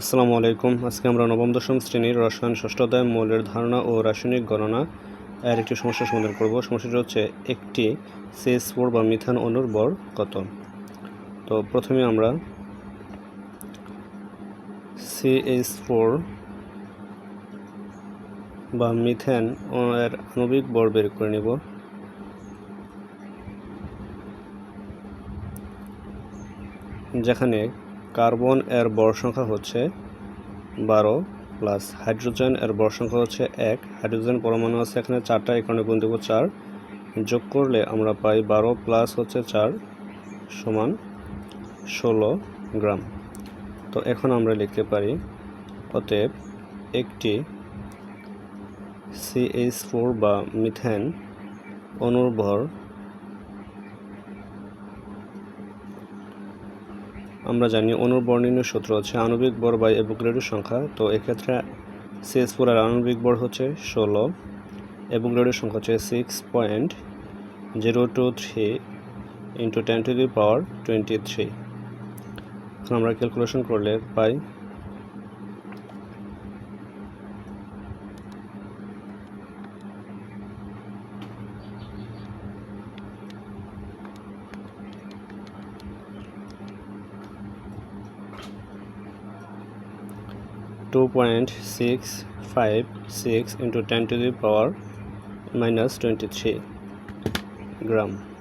আসসালামু আলাইকুম। আজকে আমরা নবম, দশম শ্রেণির রসায়ন ষষ্ঠ অধ্যায় মৌলের ধারণা ও রাসায়নিক গণনা এর একটি সমস্যার সমাধান করব। সমস্যাটি হচ্ছে একটি সিএস ফোর বা মিথান অণুর বর কত? তো প্রথমে আমরা সিএস ফোর বা মিথেন এর আণবিক বর বের করে নেব। যেখানে কার্বন এর বর সংখ্যা হচ্ছে বারো প্লাস হাইড্রোজেন এর বর সংখ্যা হচ্ছে এক। হাইড্রোজেন পরমাণু আছে এখানে চারটা এখানে গুণ দেবো চার। যোগ করলে আমরা পাই বারো প্লাস হচ্ছে চার সমান ষোলো গ্রাম। তো এখন আমরা লিখতে পারি, অতএব একটি সিএইচ ফোর বা মিথেন অণুর আমরা জানি অণুর বর্ণনীয় সূত্র হচ্ছে আণবিক বর বাই অ্যাভোগাড্রোর সংখ্যা। তো এক্ষেত্রে সিএস ফোর আর আণবিক বর হচ্ছে ষোলো অ্যাভোগাড্রোর সংখ্যা হচ্ছে six point zero two three into ten to the power twenty three এখন আমরা ক্যালকুলেশন করলে পাই 2.656 into 10 to the power minus 23 gram.